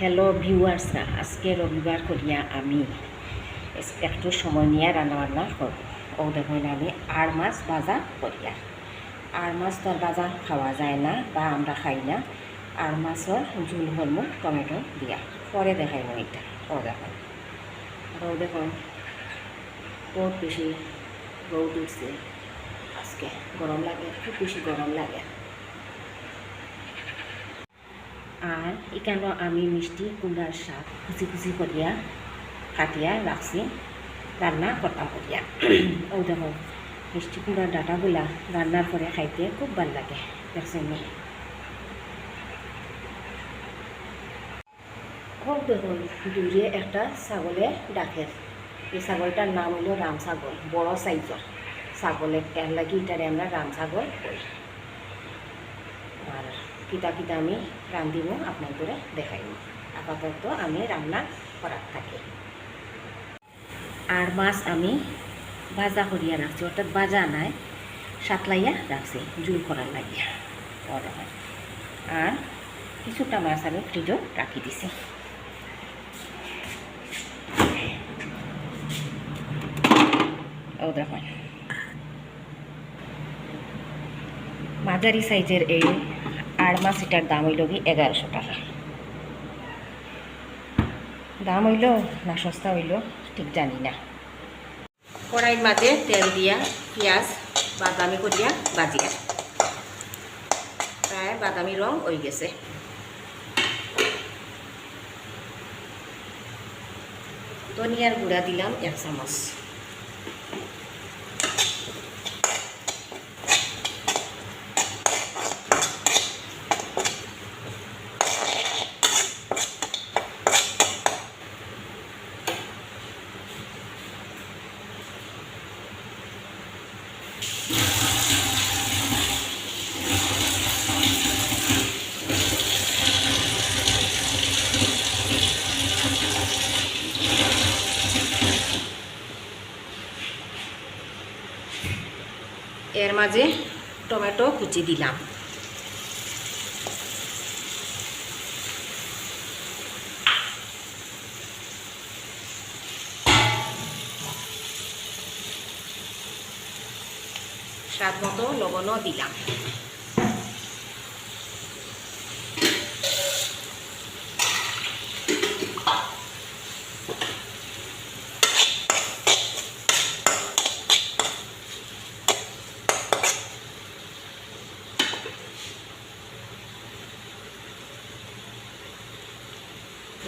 Hello ভিউয়ার্সরা আজকে রবিবার করিয়া আমি একটু সময় নিয়ে রান্না বান্না করব। ও দেখুন, আমি আর মাছ ভাজা করিয়া। আর মাছ তো আর ভাজা খাওয়া যায় না বা আমরা খাই না। আর মাছের ঝুল হলম টমেটো দিয়া। পরে দেখাইব এটা। ও ও দেখুন, বহুত বেশি রোদ উঠছে। আজকে গরম লাগে, খুব বেশি গরম লাগে। আর এখানে আমি মিষ্টি কুমড়ার শাক কুচি কুচি করিয়া কাটিয়া রাখছি রান্না করতাম করিয়া। ও দেখো মিষ্টি কুমড়ার ডাটাগুলা রান্নার পরে খাইতে খুব ভালো লাগে দেখছেন? খুব দেখুন দূরে একটা ছাগলে ডাকে। এই ছাগলটার নাম হলো রাম ছাগল বড় সাইজর। ছাগলের এর লাগি এটারে আমরা রাম ছাগল কই আর কিতা কিতা আমি রান্ধিব আপনাদের দেখাইব আপাতত আমি রান্না করার থাকি। আর মাছ আমি ভাজা করিয়া রাখছি, অর্থাৎ ভাজা নাই, সাতলাইয়া রাখছি, জুল করার লাগিয়া। আর কিছুটা মাছ আমি ফ্রিজও রাখি দিছি। মাঝারি সাইজের এই আর মাছ এটার দাম হইল কি এগারোশো টাকা। দাম হইল না সস্তা হইল, ঠিক জানি না। কড়াইয়ের মাঝে তেল দিয়া, পেঁয়াজ, বাদামি করিয়া বাজিয়া প্রায় বাদামি রং হয়ে গেছে। ধনিয়ার গুঁড়া দিলাম এক চামচ। এর মাঝে টমেটো কুচি দিলাম। স্বাদ মতো লবণও দিলাম।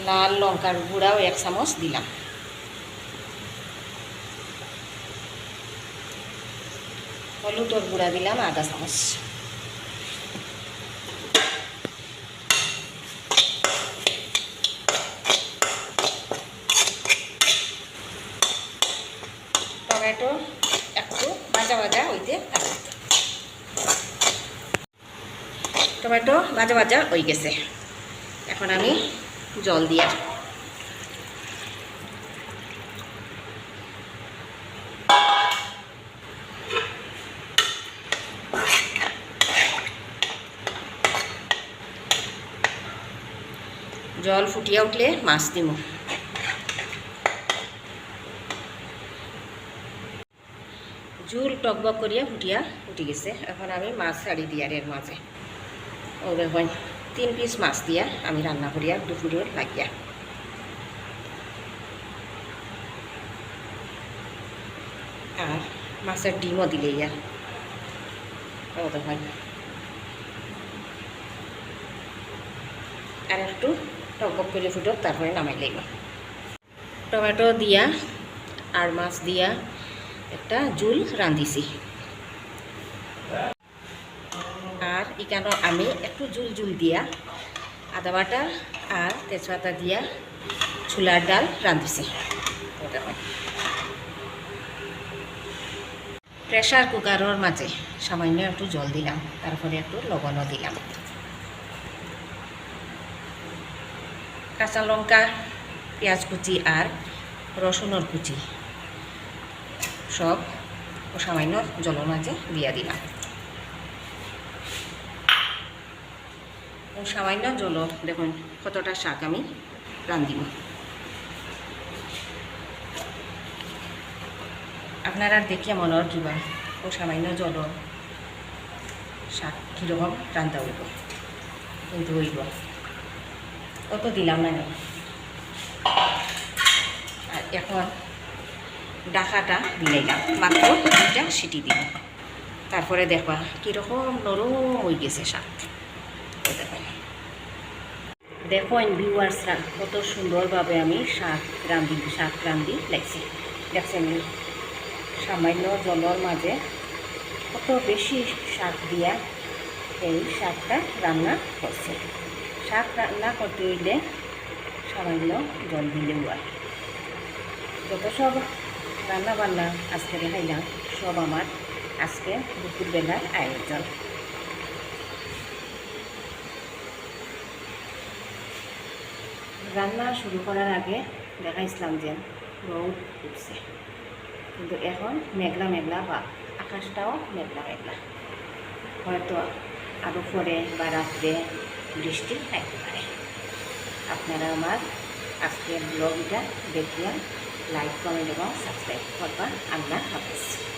লাল লঙ্কার গুঁড়াও এক চামচ দিলাম। হলুদর গুঁড়া দিলাম আধা চামচ। টমেটো একটু ভাজা ভাজা হইতে টমেটো ভাজা ভাজা হয়ে গেছে। এখন আমি জল দিয়া। জল ফুটিয়া উঠলে মাছ দিব। জুল টকবক করিয়া ফুটিয়া উঠি গেছে। এখন আমি মাছ ছাড়ি দিয়ার এর মাঝে। ও দেখুন। তিন পিস মাছ দিয়া আমি রান্না করিয়া দুপুরের লাগিয়া। আর মাছের ডিমও দিলে ইয়া। দেখুন আর একটু টকবক করে ফুটক, তারপরে নামাই লাগব টমেটো দিয়া আর মাছ দিয়া একটা জুল রাঁধিছি আর এখানে আমি একটু জুল জুল দিয়া আদা বাটা আর তেজপাতা দিয়া ছোলার ডাল রাঁধিছি প্রেশার কুকারের মাঝে সামান্য একটু জল দিলাম, তারপরে একটু লবণও দিলাম। কাঁচা লঙ্কা, পেঁয়াজ কুচি আর রসুনের কুচি সব সামান্য জলের মাঝে দিয়া দিলাম। সামান্য জল দেখুন কতটা শাক আমি রান্ধিব আপনারা দেখিয়া মনের কিবা ও সামান্য জল শাক কীরকম রান্ধা হইব, কিন্তু হইব। অত দিলাম না। আর এখন ডাকাটা দিলাইলাম, মাত্র দুইটা সিটি দিব। তারপরে দেখবা কীরকম নরম হয়ে গেছে শাক। এই দেখুন দেখুন ভিউয়ার্সরা কত সুন্দরভাবে আমি শাক রান্ধি শাক রান্ধি লাগছে দেখছেন? সামান্য জলের মাঝে কত বেশি শাক দিয়া এই শাকটা রান্না করছে। শাক রান্না করতে হইলে সামান্য জল দিলেও হয়। যত সব রান্না বান্না আজকে দেখাইলাম, সব আমার আজকে দুপুরবেলার আয়োজন। রান্না শুরু করার আগে দেখাইছিলাম যে রোদ উঠছে। কিন্তু এখন মেঘলা মেঘলা বা আকাশটাও মেঘলা মেঘলা। হয়তো আরও পরে বা রাত্রে বৃষ্টি থাকতে পারে। আপনারা আমার আজকের ব্লগটা দেখিয়া লাইক কমেন্ট এবং সাবস্ক্রাইব করবা আল্লাহ হাফিজ।